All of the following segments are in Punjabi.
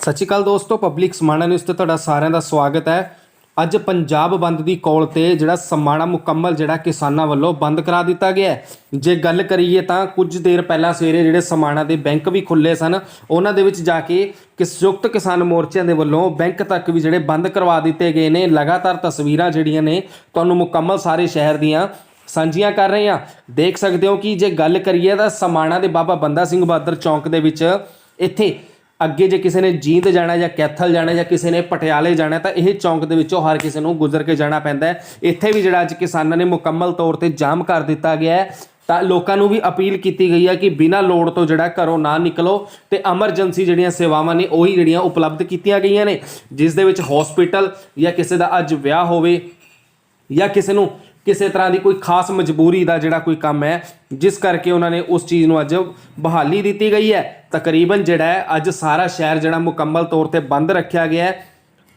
ਸਤਿ ਸ਼੍ਰੀ ਅਕਾਲ ਦੋਸਤੋ ਪਬਲਿਕ ਸਮਾਣਾ ਨਿਊਜ਼ ਤੇ ਤੁਹਾਡਾ ਸਾਰਿਆਂ ਦਾ ਸਵਾਗਤ ਹੈ। ਅੱਜ ਪੰਜਾਬ ਬੰਦ ਦੀ ਕੋਲ ਤੇ ਜਿਹੜਾ ਸਮਾਣਾ ਮੁਕੰਮਲ ਜਿਹੜਾ ਕਿਸਾਨਾਂ ਵੱਲੋਂ ਬੰਦ ਕਰਾ ਦਿੱਤਾ ਗਿਆ ਜੇ ਗੱਲ ਕਰੀਏ ਤਾਂ ਕੁਝ ਦੇਰ ਪਹਿਲਾਂ ਸਵੇਰੇ ਜਿਹੜੇ ਸਮਾਣਾ ਦੇ ਬੈਂਕ ਵੀ ਖੁੱਲੇ ਸਨ, ਉਹਨਾਂ ਦੇ ਵਿੱਚ ਜਾ ਕੇ ਕਿਸਯੁਕਤ ਕਿਸਾਨ ਮੋਰਚਿਆਂ ਦੇ ਵੱਲੋਂ ਬੈਂਕ ਤੱਕ ਵੀ ਜਿਹੜੇ ਬੰਦ ਕਰਵਾ ਦਿੱਤੇ ਗਏ ਨੇ। ਲਗਾਤਾਰ ਤਸਵੀਰਾਂ ਜਿਹੜੀਆਂ ਨੇ, ਤੁਹਾਨੂੰ ਮੁਕੰਮਲ ਸਾਰੇ ਸ਼ਹਿਰ ਦੀਆਂ ਸਾਂਝੀਆਂ ਕਰ ਰਹੇ ਹਾਂ। ਦੇਖ ਸਕਦੇ ਹੋ ਕਿ ਜੇ ਗੱਲ ਕਰੀਏ ਤਾਂ ਸਮਾਣਾ ਦੇ ਬਾਬਾ ਬੰਦਾ ਸਿੰਘ ਬਹਾਦਰ ਚੌਂਕ ਦੇ ਵਿੱਚ ਇੱਥੇ ਅੱਗੇ ਜੇ ਕਿਸੇ ਨੇ ਜੀਂਦ ਜਾਣਾ ਜਾਂ ਕੈਥਲ ਜਾਣਾ ਜਾਂ ਕਿਸੇ ਨੇ ਪਟਿਆਲੇ ਜਾਣਾ ਤਾਂ ਇਹ ਚੌਂਕ ਦੇ ਵਿੱਚੋਂ ਹਰ ਕਿਸੇ ਨੂੰ ਗੁਜ਼ਰ ਕੇ ਜਾਣਾ ਪੈਂਦਾ ਹੈ। ਇੱਥੇ ਵੀ ਜਿਹੜਾ ਅੱਜ ਕਿਸਾਨਾਂ ਨੇ ਮੁਕੰਮਲ ਤੌਰ ਤੇ ਜਾਮ ਕਰ ਦਿੱਤਾ ਗਿਆ ਹੈ। ਤਾਂ ਲੋਕਾਂ ਨੂੰ ਵੀ ਅਪੀਲ ਕੀਤੀ ਗਈ ਹੈ ਕਿ ਬਿਨਾਂ ਲੋੜ ਤੋਂ ਜਿਹੜਾ ਘਰੋਂ ਨਾ ਨਿਕਲੋ ਤੇ ਐਮਰਜੈਂਸੀ ਜਿਹੜੀਆਂ ਸੇਵਾਵਾਂ ਨੇ ਉਹੀ ਜਿਹੜੀਆਂ ਉਪਲਬਧ ਕੀਤੀਆਂ ਗਈਆਂ ਨੇ। ਜਿਸ ਦੇ ਵਿੱਚ ਹਸਪੀਟਲ ਜਾਂ ਕਿਸੇ ਦਾ ਅੱਜ ਵਿਆਹ ਹੋਵੇ ਜਾਂ ਕਿਸੇ ਨੂੰ ਕਿਸੇ ਤਰ੍ਹਾਂ ਦੀ ਕੋਈ ਖਾਸ ਮਜਬੂਰੀ ਦਾ ਜਿਹੜਾ ਕੋਈ ਕੰਮ ਹੈ, ਜਿਸ ਕਰਕੇ ਉਹਨਾਂ ਨੇ ਉਸ ਚੀਜ਼ ਨੂੰ ਅੱਜ ਬਹਾਲੀ ਦਿੱਤੀ ਗਈ ਹੈ। ਤਕਰੀਬਨ ਜਿਹੜਾ ਹੈ, ਅੱਜ ਸਾਰਾ ਸ਼ਹਿਰ ਜਿਹੜਾ ਮੁਕੰਮਲ ਤੌਰ ਤੇ ਬੰਦ ਰੱਖਿਆ ਗਿਆ ਹੈ।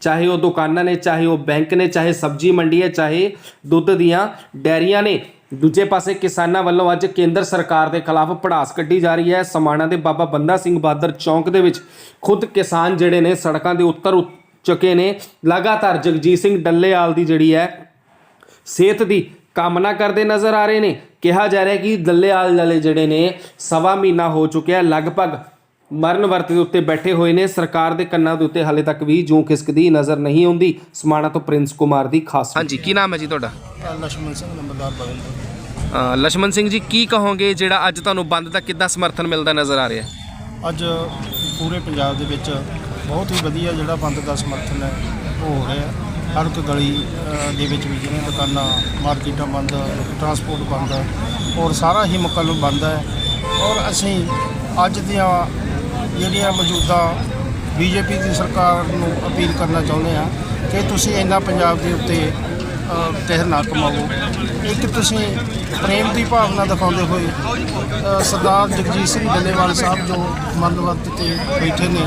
ਚਾਹੇ ਉਹ ਦੁਕਾਨਾਂ ਨੇ, ਚਾਹੇ ਉਹ ਬੈਂਕ ਨੇ, ਚਾਹੇ ਸਬਜ਼ੀ ਮੰਡੀ ਹੈ, ਚਾਹੇ ਦੁੱਧ ਦੀਆਂ ਡੈਰੀਆਂ ਨੇ। ਦੂਜੇ ਪਾਸੇ ਕਿਸਾਨਾਂ ਵੱਲੋਂ ਅੱਜ ਕੇਂਦਰ ਸਰਕਾਰ ਦੇ ਖਿਲਾਫ ਪੜਾਸ ਕੱਢੀ ਜਾ ਰਹੀ ਹੈ। ਸਮਾਣਾ ਦੇ ਬਾਬਾ ਬੰਦਾ ਸਿੰਘ ਬਹਾਦਰ ਚੌਂਕ ਦੇ ਵਿੱਚ ਖੁਦ ਕਿਸਾਨ ਜਿਹੜੇ ਨੇ, ਸੜਕਾਂ ਦੇ ਉੱਤਰ ਉੱਤ ਚੁੱਕੇ ਨੇ। ਲਗਾਤਾਰ ਜਗਜੀਤ ਸਿੰਘ ਡੱਲੇਵਾਲ ਦੀ ਜਿਹੜੀ ਹੈ ਸਿਹਤ ਦੀ ਕਾਮਨਾ ਕਰਦੇ ਨਜ਼ਰ ਆ ਰਹੇ ਨੇ। ਕਿਹਾ ਜਾ ਰਿਹਾ ਕਿ ਦੱਲੇ ਆਲ ਵਾਲੇ ਜਿਹੜੇ ਨੇ ਸਵਾ ਮਹੀਨਾ ਹੋ ਚੁੱਕਿਆ ਲਗਭਗ ਮਰਨ ਵਰਤ ਦੇ ਉੱਤੇ ਬੈਠੇ ਹੋਏ ਨੇ। ਸਰਕਾਰ ਦੇ ਕੰਨਾਂ ਦੇ ਉੱਤੇ ਹਾਲੇ ਤੱਕ ਵੀ ਜੂੰ ਖਿਸਕਦੀ ਨਜ਼ਰ ਨਹੀਂ ਆਉਂਦੀ। ਸਮਾਣਾ ਤੋਂ ਪ੍ਰਿੰਸ ਕੁਮਾਰ ਦੀ ਖਾਸ ਹਾਂਜੀ ਕੀ ਨਾਮ ਹੈ ਜੀ ਤੁਹਾਡਾ? ਲక్ష్మణ ਸਿੰਘ ਨੰਬਰਦਾਰ ਬਗਲ ਅ, ਲਛਮਣ ਸਿੰਘ ਜੀ ਕੀ ਕਹੋਗੇ? ਜਿਹੜਾ ਅੱਜ ਤੁਹਾਨੂੰ ਬੰਦ ਦਾ ਕਿੱਦਾਂ ਸਮਰਥਨ ਮਿਲਦਾ ਨਜ਼ਰ ਆ ਰਿਹਾ? ਅੱਜ ਪੂਰੇ ਪੰਜਾਬ ਦੇ ਵਿੱਚ ਬਹੁਤ ਹੀ ਵਧੀਆ ਜਿਹੜਾ ਬੰਦ ਦਾ ਸਮਰਥਨ ਹੈ ਉਹ ਹੋ ਰਿਹਾ। ਹਰ ਇੱਕ ਗਲੀ ਦੇ ਵਿੱਚ ਵੀ ਜਿਹੜੀਆਂ ਦੁਕਾਨਾਂ, ਮਾਰਕੀਟਾਂ ਬੰਦ ਟਰਾਂਸਪੋਰਟ ਬੰਦ ਔਰ ਸਾਰਾ ਹੀ ਮੁਕੰਮਲ ਬੰਦ ਹੈ ਔਰ ਅਸੀਂ ਅੱਜ ਦੀਆਂ ਜਿਹੜੀਆਂ ਮੌਜੂਦਾ ਬੀਜੇਪੀ ਦੀ ਸਰਕਾਰ ਨੂੰ ਅਪੀਲ ਕਰਨਾ ਚਾਹੁੰਦੇ ਹਾਂ ਕਿ ਤੁਸੀਂ ਇੰਨਾ ਪੰਜਾਬ ਦੇ ਉੱਤੇ ਕਹਿਰ ਨਾ ਕਮਾਓ ਇੱਕ ਤੁਸੀਂ ਪ੍ਰੇਮ ਦੀ ਭਾਵਨਾ ਦਿਖਾਉਂਦੇ ਹੋਏ ਸਰਦਾਰ ਜਗਜੀਤ ਸਿੰਘ ਡੱਲੇਵਾਲ ਸਾਹਿਬ ਜੋ ਮਰਨ ਵਰਤ ਤੇ ਬੈਠੇ ਨੇ,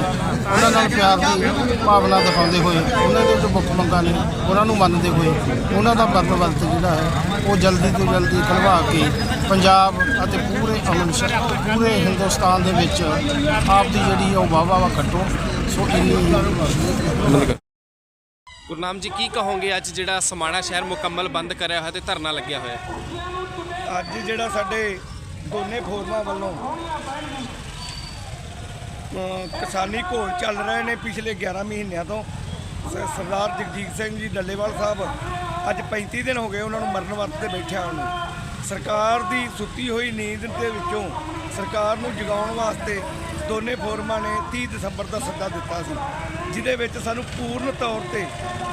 ਉਹਨਾਂ ਨਾਲ ਪਿਆਰ ਦੀ ਭਾਵਨਾ ਦਿਖਾਉਂਦੇ ਹੋਏ, ਉਹਨਾਂ ਦੇ ਜੋ ਮੁੱਖ ਮੰਗਾਂ ਨੇ, ਉਹਨਾਂ ਨੂੰ ਮੰਨਦੇ ਹੋਏ, ਉਹਨਾਂ ਦਾ ਮਰਨ ਵਰਤ ਜਿਹੜਾ ਹੈ, ਉਹ ਜਲਦੀ ਤੋਂ ਜਲਦੀ ਖਲਵਾ ਕੇ ਪੰਜਾਬ ਅਤੇ ਪੂਰੇ ਅਮਨ ਸ਼ਾਹ ਪੂਰੇ ਹਿੰਦੁਸਤਾਨ ਦੇ ਵਿੱਚ ਆਪ ਦੀ ਜਿਹੜੀ ਉਹ ਵਾਹ ਵਾਹ ਕੱਟੋ ਸੋ ਇੰਨੀ ਗੁਰਨਾਮ ਜੀ, ਕੀ ਕਹੋਗੇ ਅੱਜ ਜਿਹੜਾ ਸਮਾਣਾ ਸ਼ਹਿਰ ਮੁਕੰਮਲ ਬੰਦ ਕਰਿਆ ਹੋਇਆ ਤੇ ਧਰਨਾ ਲੱਗਿਆ ਹੋਇਆ? ਅੱਜ ਜਿਹੜਾ ਸਾਡੇ ਦੋਨੇ ਫੋਰਮਾਂ ਵੱਲੋਂ ਕਿਸਾਨੀ ਘੋਲ ਚੱਲ ਰਹੇ ਨੇ ਪਿਛਲੇ 11 ਮਹੀਨਿਆਂ ਤੋਂ ਸਰਦਾਰ ਜਗਜੀਤ ਸਿੰਘ ਜੀ, ਡੱਲੇਵਾਲ ਸਾਹਿਬ ਅੱਜ 35 ਦਿਨ ਹੋ ਗਏ ਉਹਨਾਂ ਨੂੰ ਮਰਨ ਵਰਤ ਤੇ ਬੈਠਿਆ ਉਹਨੂੰ ਸਰਕਾਰ ਦੀ ਸੁੱਤੀ ਹੋਈ ਨੀਂਦ ਦੇ ਵਿੱਚੋਂ ਸਰਕਾਰ ਨੂੰ ਜਗਾਉਣ ਵਾਸਤੇ ਦੋਨੇ ਫੋਰਮਾਂ ਨੇ 30 ਦਸੰਬਰ ਦਾ ਸੱਦਾ ਦਿੱਤਾ ਸੀ, ਜਿਹਦੇ ਵਿੱਚ ਸਾਨੂੰ ਪੂਰਨ ਤੌਰ ਤੇ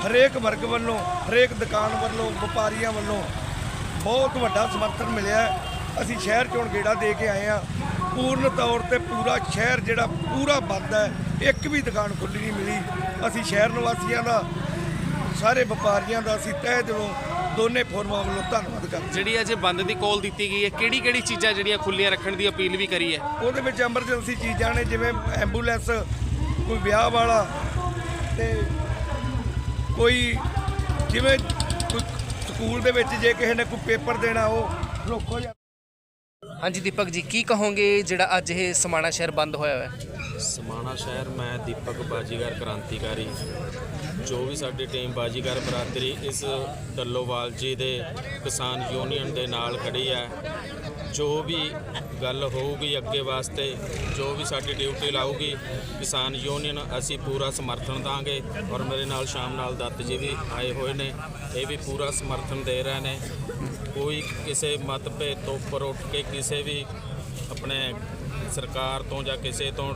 ਹਰੇਕ ਵਰਗ ਵੱਲੋਂ, ਹਰੇਕ ਦੁਕਾਨ ਵੱਲੋਂ, ਵਪਾਰੀਆਂ ਵੱਲੋਂ ਬਹੁਤ ਵੱਡਾ ਸਮਰਥਨ ਮਿਲਿਆ ਅਸੀਂ ਸ਼ਹਿਰ ਚੋਂ ਗੇੜਾ ਦੇ ਕੇ ਆਏ ਆ ਪੂਰਨ ਤੌਰ ਤੇ ਪੂਰਾ ਸ਼ਹਿਰ ਜਿਹੜਾ ਪੂਰਾ ਬੰਦ ਹੈ, ਇੱਕ ਵੀ ਦੁਕਾਨ ਖੁੱਲੀ ਨਹੀਂ ਮਿਲੀ। ਅਸੀਂ ਸ਼ਹਿਰ ਨਿਵਾਸੀਆਂ ਦਾ, ਸਾਰੇ ਵਪਾਰੀਆਂ ਦਾ ਅਸੀਂ ਤਹਿ ਦਿਲੋਂ ਦੋਨੇ ਫੋਰਮਾਂ ਵੱਲੋਂ ਧੰਨਵਾਦ ਕਰਦੇ ਜਿਹੜੀ ਅੱਜ ਬੰਦ ਦੀ ਕਾਲ ਦਿੱਤੀ ਗਈ ਹੈ ਕਿਹੜੀ ਕਿਹੜੀ ਚੀਜ਼ਾਂ ਜਿਹੜੀਆਂ ਖੁੱਲੀਆਂ ਰੱਖਣ ਦੀ ਅਪੀਲ ਵੀ ਕਰੀ ਹੈ? ਉਹਦੇ ਵਿੱਚ ਐਮਰਜੈਂਸੀ ਚੀਜ਼ਾਂ ਨੇ ਜਿਵੇਂ ਐਂਬੂਲੈਂਸ ਕੋਈ ਵਿਆਹ ਵਾਲਾ ਤੇ ਕੋਈ ਜਿਵੇਂ ਕੋਈ ਸਕੂਲ ਦੇ ਵਿੱਚ ਜੇ ਕਿਸੇ ਨੇ ਕੋਈ ਪੇਪਰ ਦੇਣਾ ਉਹ ਰੋਕੋ ਜਾਂ ਹਾਂਜੀ, ਦੀਪਕ ਜੀ, ਕੀ ਕਹੋਗੇ ਜਿਹੜਾ ਅੱਜ ਇਹ ਸਮਾਣਾ ਸ਼ਹਿਰ ਬੰਦ ਹੋਇਆ ਹੋਇਆ? ਹੈ ਸਮਾਣਾ ਸ਼ਹਿਰ ਮੈਂ ਦੀਪਕ ਬਾਜੀਗਰ ਕ੍ਰਾਂਤੀਕਾਰੀ, ਜੋ ਵੀ ਸਾਡੀ ਟੀਮ ਬਾਜੀਗਰ ਬਰਾਦਰੀ ਇਸ ਡੱਲੋਵਾਲ ਜੀ ਦੇ ਕਿਸਾਨ ਯੂਨੀਅਨ ਦੇ ਨਾਲ ਖੜੀ ਹੈ ਜੋ ਵੀ ਗੱਲ ਹੋਊਗੀ ਅੱਗੇ ਵਾਸਤੇ, ਜੋ ਵੀ ਸਾਡੀ ਡਿਊਟੀ ਲਾਊਗੀ, ਕਿਸਾਨ ਯੂਨੀਅਨ ਅਸੀਂ ਪੂਰਾ ਸਮਰਥਨ ਦਾਂਗੇ ਔਰ ਮੇਰੇ ਨਾਲ ਸ਼ਾਮ ਨਾਲ ਦੱਤ ਜੀ ਵੀ ਆਏ ਹੋਏ ਨੇ, ਇਹ ਵੀ ਪੂਰਾ ਸਮਰਥਨ ਦੇ ਰਹੇ ਨੇ। ਕੋਈ ਕਿਸੇ ਮਤਭੇਦ ਤੋਂ ਉੱਪਰ ਉੱਠ ਕੇ ਕਿਸੇ ਵੀ ਆਪਣੇ ਸਰਕਾਰ ਤੋਂ ਜਾਂ ਕਿਸੇ ਤੋਂ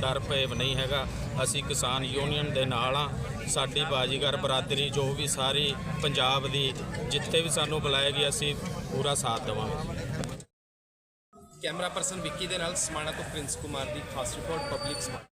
ਡਰ ਭੇਵ ਨਹੀਂ ਹੈਗਾ। ਅਸੀਂ ਕਿਸਾਨ ਯੂਨੀਅਨ ਦੇ ਨਾਲ ਆ। ਸਾਡੀ ਬਾਜੀਗਰ ਬਰਾਦਰੀ ਜੋ ਵੀ ਸਾਰੀ ਪੰਜਾਬ ਦੀ ਜਿੱਥੇ ਵੀ ਸਾਨੂੰ ਬੁਲਾਏਗੀ, ਅਸੀਂ ਪੂਰਾ ਸਾਥ ਦੇਵਾਂਗੇ। ਕੈਮਰਾ ਪਰਸਨ ਵਿੱਕੀ ਦੇ ਨਾਲ ਸਮਾਣਾ ਤੋਂ ਪ੍ਰਿੰਸ ਕੁਮਾਰ ਦੀ ਖਾਸ ਰਿਪੋਰਟ ਪਬਲਿਕ ਸਮਾਣਾ।